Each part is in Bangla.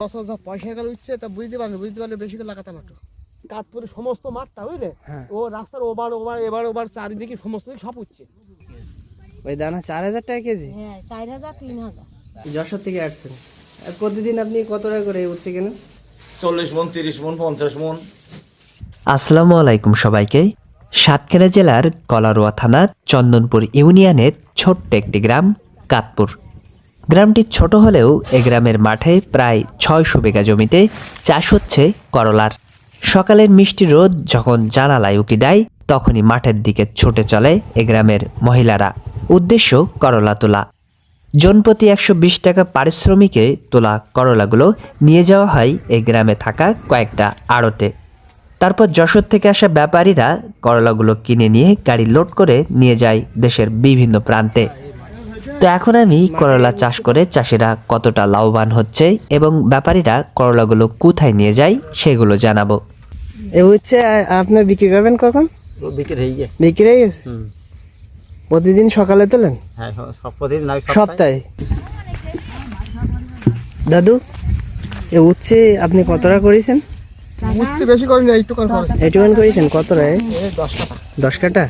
বছর যা পয়সা গেল উঠছে তা বুঝতে পারলে বুঝতে পারলে বেশি করে লাগাতাম একটু কাতপুরে সমস্ত মাঠটা বুঝলে? হ্যাঁ। ও রাস্তার ওবার ওবার এবার ওবার চারিদিকে সমস্ত সব উঠছে। ওই দানা চার হাজার টাকা কেজি? হ্যাঁ চার হাজার তিন হাজার। যশোর থেকে আসছেন। প্রতিদিন আপনি কত টাকা করে উঠছে কেন? চল্লিশ মন তিরিশ মন পঞ্চাশ মন। আসসালামু আলাইকুম সবাইকে। সাতক্ষীরা জেলার কলারোয়া থানার চন্দনপুর ইউনিয়নের ছোট্ট একটি গ্রাম কাতপুর গ্রামটি ছোট হলেও এ গ্রামের মাঠে প্রায় ছয়শো বিঘা জমিতে চাষ হচ্ছে করলার। সকালের মিষ্টি রোদ যখন জানালায় উকি দেয়, তখনই মাঠের দিকে ছুটে চলে এ গ্রামের মহিলারা। উদ্দেশ্য, করলা তোলা। জনপ্রতি একশো বিশ টাকা পারিশ্রমিকে তোলা করলাগুলো নিয়ে যাওয়া হয় এই গ্রামে থাকা কয়েকটা আড়তে। তারপর যশোর থেকে আসা ব্যাপারীরা করলাগুলো কিনে নিয়ে গাড়ি লোড করে নিয়ে যায় দেশের বিভিন্ন প্রান্তে। তো এখন আমি করলা চাষ করে চাষিরা কতটা লাভবান হচ্ছে এবং ব্যাপারীরা করলাগুলো কোথায় নিয়ে যায় সেগুলো জানাব। এ হচ্ছে আপনার বিক্রি করবেন কখন? বিক্রি হয়ে যায় বিক্রি হয়ে গেছে? প্রতিদিন সকালে তোলেন? হ্যাঁ প্রতিদিন সপ্তাহে। দাদু এ উচ্ছে আপনি কত টাকা করেছেন? উঠতে বেশি করিনি একটু করে খরচ এইটুকুন করেছেন? কত টাকা এই দশ কাটা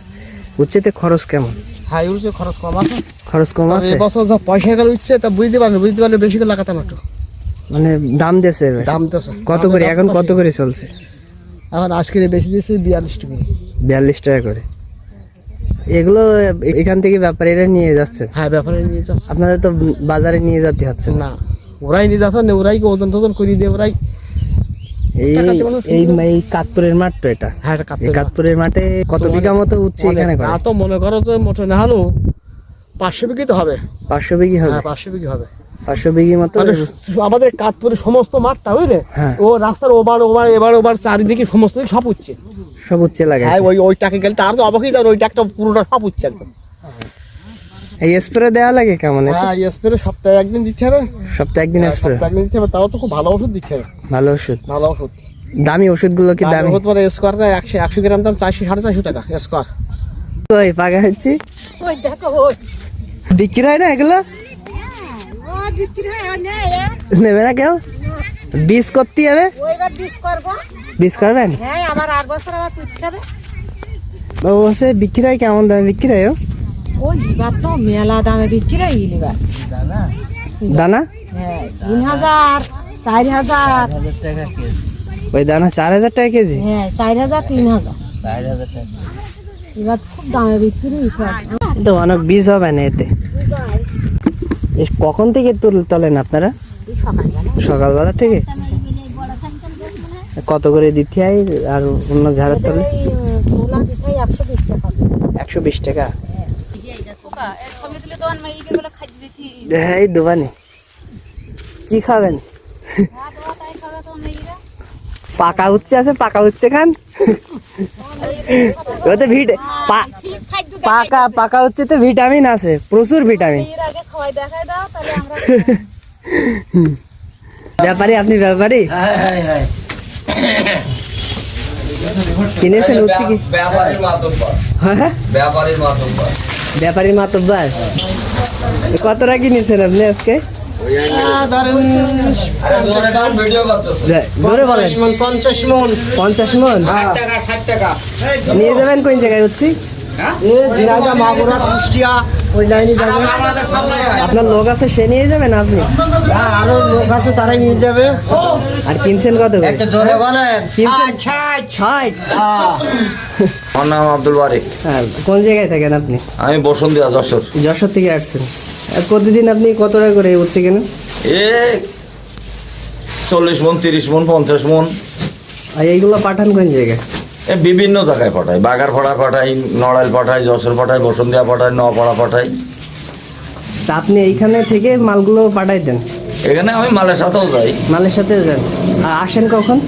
উচ্ছেতে খরচ কেমন? হ্যাঁ উঠছে খরচ কম আছে। খরচ কম আছে? এই যা পয়সা গেল উঠছে তা বুঝতে পারলে বুঝতে পারলে বেশি করে লাগাতাম একটু মানে দাম দিয়েছে দাম কত করে এখন কত করে চলছে? এখন আজকের বেশি দিয়েছে বিয়াল্লিশ টাকা বিয়াল্লিশ টাকা করে। এগুলো এখান থেকে ব্যাপারীরা নিয়ে যাচ্ছে? হ্যাঁ ব্যাপারে নিয়ে যাচ্ছে। আপনাদের তো বাজারে নিয়ে যেতে হচ্ছে না? ওরাই নিয়ে যাচ্ছে ওরাই ওজন টোজন করিয়ে দিয়ে ওরাই এই এই এই কাতপুরের মাঠ তো এটা। হ্যাঁ এটা এই কাটতে কাতপুরের মাঠে কত বিঘা মতো উচ্ছে এখানে তা তো মনে করো যে মোটে না হলো পাঁচশো বিঘি তো হবে। পাঁচশো বিঘি হবে? হ্যাঁ পাঁচশো বিঘি হবে। পাঁচশো বিঘি মতো মানে আমাদের কাতপুরে সমস্ত মাঠটা বুঝলে? হ্যাঁ। ও রাস্তার ওবার ওবার এবার ওবার চারিদিকে সমস্ত সব উঠছে সব উচ্ছে লাগাইছে। ওই ওই টাকে গেলে তার তো অবাকই ওই টাকটা পুরোটা সব উঠছে একদম। এই স্প্রে দেওয়া লাগে কেমন? হ্যাঁ স্প্রে সপ্তাহে একদিন দিতে হবে। সপ্তাহে একদিন স্প্রে একদিন দিতে হবে তাও তো খুব ভালো ওষুধ দিতে হবে। ভালো ওষুধ? ভালো ওষুধ। দামি ওষুধগুলো কি দামি ওষুধ পরে স্কোয়ার দেয় একশো একশো গ্রাম দাম চারশো সাড়ে চারশো টাকা স্কোয়ার ওই পাকা হচ্ছে? ওই দেখো ওই। বিক্রি হয় না এগুলো? হয়। নেবে না কেউ? বীজ করতে হবে? বিষ করবেন? হ্যাঁ আবার আর বছর আবার ও সে বিক্রি হয় কেমন দামে? বিক্রি হয় ও? ওই তো মেলা দামে বিক্রি দানা? হ্যাঁ তিন হাজার চার হাজার। ওই দানা চার হাজার টাকা কেজি? হ্যাঁ চার হাজার তিন হাজার। এবার খুব দামে বিক্রি তো অনেক বীজ হবে না এতে। কখন থেকে তুল তোলেন আপনারা? সকালবেলা থেকে? কত করে দিতে হয় আর অন্য ঝাড়ের তোলে? একশো বিশ টাকা? এই দোকানে কি খাবেন পাকা উচ্ছে আছে পাকা উচ্ছে খান ওতে ভিট পা- পাকা পাকা উচ্ছে তো ভিটামিন আছে প্রচুর ভিটামিন এর আগে খাওয়াই দেখাই দাও তাহলে কিনেছেন হচ্ছে কি? ব্যাপারীর মাতব্বর। হ্যাঁ ব্যাপারীর মাতব্বর। কতটা কিনেছেন আপনি আজকে? আরে জোরে গান ভিডিও করতেছে। জোরে বলেন। পঞ্চাশ মন মন। নিয়ে যাবেন কোন জায়গায় হচ্ছে ঝিনাইদা মাগুরা কুষ্টিয়া ওই লাইনে যাবে আপনার লোক আছে সে নিয়ে যাবেন আপনি? হ্যাঁ, আরও লোক আছে তারাই নিয়ে যাবে। আর কিনছেন কত করে? জোরে বলেন। আমার নাম আব্দুল বারিক। হ্যাঁ কোন জায়গায় থাকেন আপনি? আমি বসুন্ধিয়া যশোর। যশোর থেকে আসছেন। প্রতিদিন আপনি কত টাকা করে উচ্ছে কেন এ চল্লিশ মন তিরিশ মন পঞ্চাশ মন। আর এইগুলো পাঠান কোন জায়গায়? বিভিন্ন জায়গায় পাঠায়। বাগার পাড়া পাঠাই নড়াইল পাঠাই যশোর পাঠাই বসুন্ধিয়া পাঠাই নপাড়া পাঠাই তা আপনি এইখানে থেকে মালগুলো পাঠাই দেন। এখানে আমি মালের সাথেও যাই। মালের সাথে যান। আর আসেন কখন?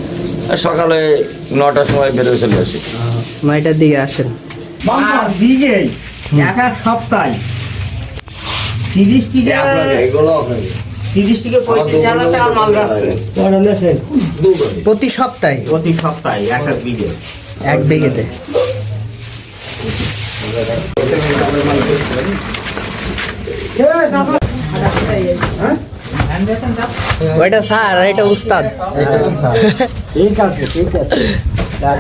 সকালে নটার সময় বেরোয় চলে আসি। নয়টার দিকে আসেন। বিঘে এক এক সপ্তাহে তিরিশ থেকে তিরিশ থেকে পঁয়ত্রিশ হাজার টাকার মাল যাচ্ছে প্রতি সপ্তাহে? প্রতি সপ্তাহে এক এক বিঘে এক বিঘেতে ওইটা স্যার আর এটা উস্তাদ। ঠিক আছে ঠিক আছে।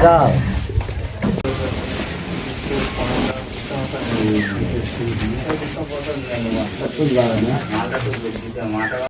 যাও